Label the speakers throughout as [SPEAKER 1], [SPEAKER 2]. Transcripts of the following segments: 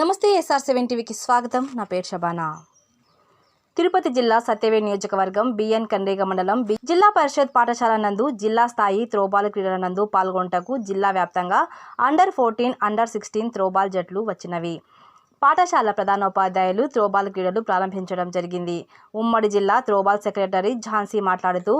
[SPEAKER 1] నమస్తే SR seven టీవీకి స్వాగతం. నా పేరు షబానా. తిరుపతి జిల్లా సత్యవేడ్ నియోజకవర్గం బిఎన్ కండ్రేగ మండలం జిల్లా పరిషత్ పాఠశాల నందు జిల్లా స్థాయి త్రోబాల్ క్రీడల నందు పాల్గొంటకు జిల్లా వ్యాప్తంగా under fourteen under sixteen throwball జట్లు వచ్చినవి. పాఠశాల ప్రధానోపాధ్యాయులు త్రోబాల్ క్రీడలు ప్రారంభించడం జరిగింది. ఉమ్మడి జిల్లా త్రోబాల్ సెక్రటరీ ఝాన్సీ మాట్లాడుతూ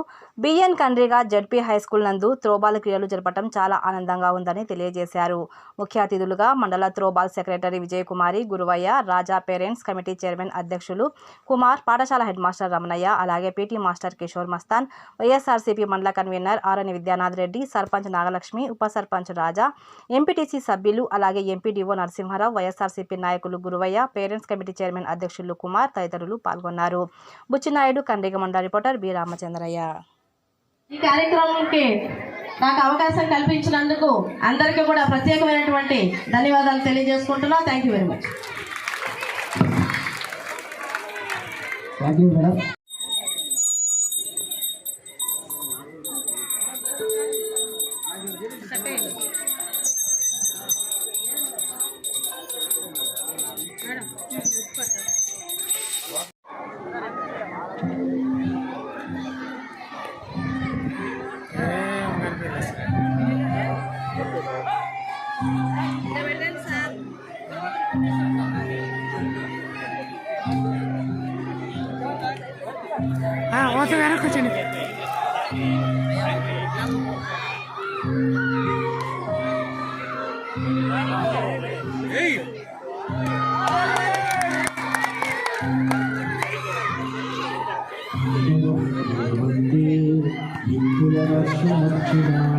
[SPEAKER 1] BN Kandriga ZP high school నందు త్రోబాల్ క్రీడలు జరపడం చాలా ఆనందంగా ఉందని తెలియజేశారు. ముఖ్య అతిథులుగా మండల throwball secretary Vijayakumari Guruvayya Raja parents committee chairman అధ్యక్షులు కుమార్ పాఠశాల హెడ్ మాస్టర్ రమణయ్య అలాగే PT master Kishore Mastan YSRCP మండల కన్వీనర్ ఆరని విద్యానాథ్ రెడ్డి సర్పంచ్ నాగలక్ష్మి ఉప సర్పంచ్ రాజా ఎంపీటీసీ సభ్యులు అలాగే ఎంపీడీఓ నరసింహారావు వైఎస్ఆర్సీపీ నాయకులు గురువయ్య పేరెంట్స్ కమిటీ చైర్మన్ అధ్యక్షులు కుమార్ తదితరులు పాల్గొన్నారు. బుచ్చినాయుడు కండ్రిగ మండల రిపోర్టర్ బి రామచంద్రయ్య.
[SPEAKER 2] ఈ కార్యక్రమంకి నాకు అవకాశం కల్పించినందుకు అందరికీ కూడా ప్రత్యేకమైనటువంటి ధన్యవాదాలు తెలియజేసుకుంటున్నా. Thank you very much
[SPEAKER 3] thank you madam
[SPEAKER 4] okay వెనక్కి వచ్చండి
[SPEAKER 3] Thank
[SPEAKER 5] you,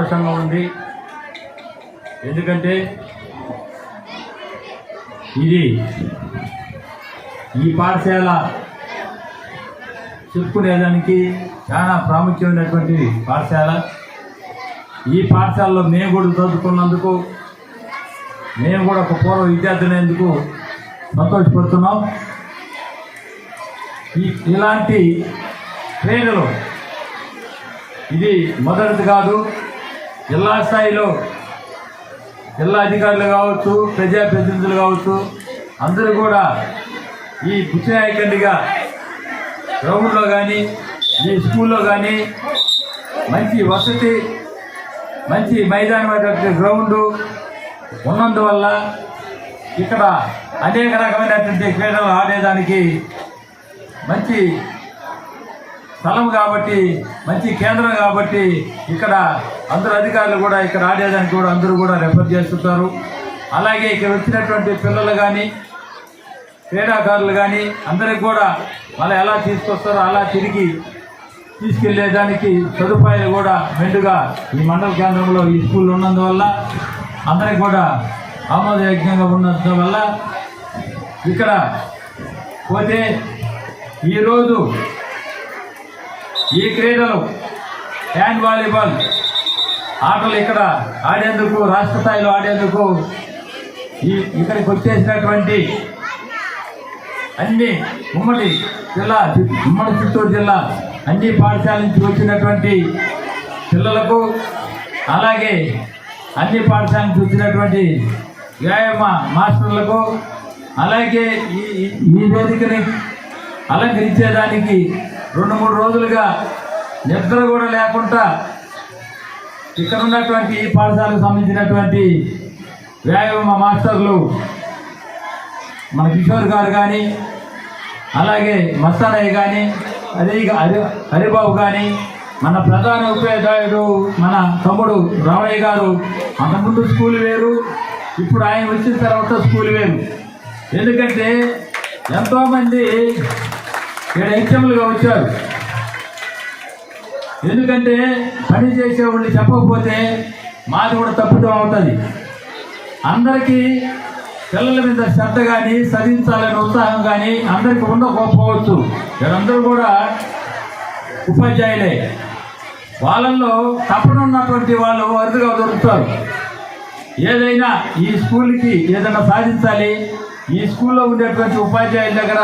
[SPEAKER 5] సంతోషంగా ఉంది. ఎందుకంటే ఇది ఈ పాఠశాల చెప్పుకునేదానికి చాలా ప్రాముఖ్యమైనటువంటి పాఠశాల. ఈ పాఠశాలలో మేము కూడా చదువుకున్నందుకు మేము కూడా ఒక పూర్వ విద్యార్థులైనందుకు సంతోషపడుతున్నాం. ఈ ఇలాంటి క్రీడలు ఇది మొదటిది కాదు. జిల్లా స్థాయిలో జిల్లా అధికారులు కావచ్చు ప్రజాప్రతినిధులు కావచ్చు అందరూ కూడా ఈ పుచ్చినాయకండిగా గ్రౌండ్లో కానీ ఈ స్కూల్లో కానీ మంచి వసతి మంచి మైదానమైనటువంటి గ్రౌండు ఉన్నందువల్ల ఇక్కడ అనేక రకమైనటువంటి క్రీడలు ఆడేదానికి మంచి స్థలం కాబట్టి మంచి కేంద్రం కాబట్టి ఇక్కడ అందరు అధికారులు కూడా ఇక్కడ ఆడేదానికి కూడా అందరూ కూడా రెఫర్ చేస్తుంటారు. అలాగే ఇక్కడ వచ్చినటువంటి పిల్లలు కానీ క్రీడాకారులు కానీ అందరికి కూడా మళ్ళీ ఎలా తీసుకొస్తారో అలా తిరిగి తీసుకెళ్ళేదానికి సదుపాయాలు కూడా మెండుగా ఈ మండల కేంద్రంలో ఈ స్కూల్ ఉన్నందువల్ల అందరికి కూడా ఆమోదయోగ్యంగా ఉన్నందువల్ల ఇక్కడ పోతే ఈరోజు ఈ క్రీడలు హ్యాండ్ వాలీబాల్ ఆటలు ఇక్కడ ఆడేందుకు రాష్ట్ర స్థాయిలో ఆడేందుకు ఈ ఇక్కడికి వచ్చేసినటువంటి అన్ని ఉమ్మడి జిల్లా ఉమ్మడి చిత్తూరు జిల్లా అన్ని పాఠశాల నుంచి వచ్చినటువంటి పిల్లలకు అలాగే అన్ని పాఠశాల నుంచి వచ్చినటువంటి వ్యాయామ మాస్టర్లకు అలాగే ఈ ఈ- వేదికని అలంకరించేదానికి రెండు మూడు రోజులుగా నిద్ర కూడా లేకుండా ఇక్కడ ఉన్నటువంటి ఈ పాఠశాలకు సంబంధించినటువంటి వ్యాయామ మాస్టర్లు మన కిషోర్ గారు కానీ అలాగే మస్తానయ్య కానీ అదే హరి హరిబాబు కానీ మన ప్రధాన ఉపాధ్యాయుడు మన తమ్ముడు రామయ్య గారు అంతకుముందు స్కూల్ వేరు ఇప్పుడు ఆయన వచ్చిన తర్వాత స్కూల్ వేరు. ఎందుకంటే ఎంతోమంది ఇక్కడ హెచ్ఎంలుగా వచ్చారు. ఎందుకంటే పని చేసేవాళ్ళు చెప్పకపోతే మాది కూడా తప్పుదం అవుతుంది. అందరికీ పిల్లల మీద శ్రద్ధ కానీ చదివించాలనే ఉత్సాహం కానీ అందరికీ ఉండకపోవచ్చు. వీరందరూ కూడా ఉపాధ్యాయులే. వాళ్ళల్లో తప్పనున్నటువంటి వాళ్ళు అరుదుగా దొరుకుతారు. ఏదైనా ఈ స్కూల్కి ఏదైనా సాధించాలి ఈ స్కూల్లో ఉండేటువంటి ఉపాధ్యాయుల దగ్గర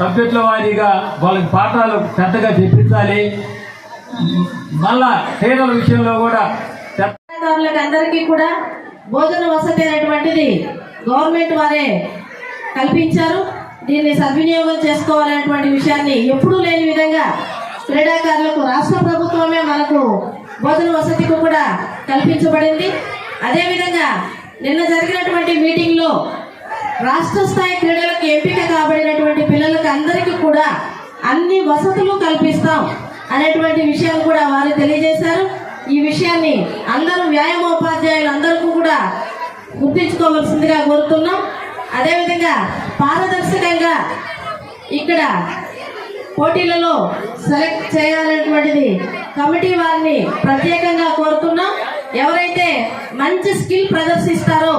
[SPEAKER 5] సబ్జెక్టుల వారీగా వాళ్ళకి పాఠాలు శ్రద్ధగా చెప్పించాలి మళ్ళా క్రీడల విషయంలో కూడా
[SPEAKER 2] అందరికీ కూడా భోజన వసతి అనేటువంటిది గవర్నమెంట్ వారే కల్పించారు. దీన్ని సద్వినియోగం చేసుకోవాలనేటువంటి విషయాన్ని ఎప్పుడూ లేని విధంగా క్రీడాకారులకు రాష్ట్ర ప్రభుత్వమే మనకు భోజన వసతికి కూడా కల్పించబడింది. అదేవిధంగా నిన్న జరిగినటువంటి మీటింగ్లో రాష్ట్ర స్థాయి క్రీడలకు ఎంపిక కాబడినటువంటి పిల్లలకు అందరికీ కూడా అన్ని వసతులు కల్పిస్తాం. అనేటువంటి విషయాలు కూడా వారు తెలియజేశారు. ఈ విషయాన్ని అందరూ వ్యాయామోపాధ్యాయులు అందరికీ కూడా గుర్తించుకోవాల్సిందిగా కోరుతున్నాం. అదేవిధంగా పారదర్శకంగా ఇక్కడ పోటీలలో సెలెక్ట్ చేయాలనేటువంటిది కమిటీ వారిని ప్రత్యేకంగా కోరుతున్నాం. ఎవరైతే మంచి స్కిల్ ప్రదర్శిస్తారో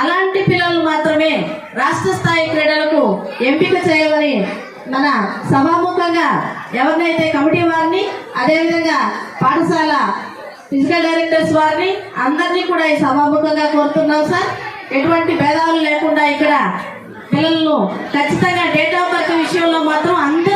[SPEAKER 2] అలాంటి పిల్లలు మాత్రమే రాష్ట్ర స్థాయి క్రీడలకు ఎంపిక చేయమని మన సభాముఖంగా ఎవరినైతే కమిటీ వారిని అదేవిధంగా పాఠశాల ఫిజికల్ డైరెక్టర్స్ వారిని అందరినీ కూడా ఈ సభాముఖంగా కోరుతున్నాం సార్. ఎటువంటి భేదాలు లేకుండా ఇక్కడ పిల్లలను ఖచ్చితంగా డేట్ ఆఫ్ బర్త్ విషయంలో మాత్రం అందరూ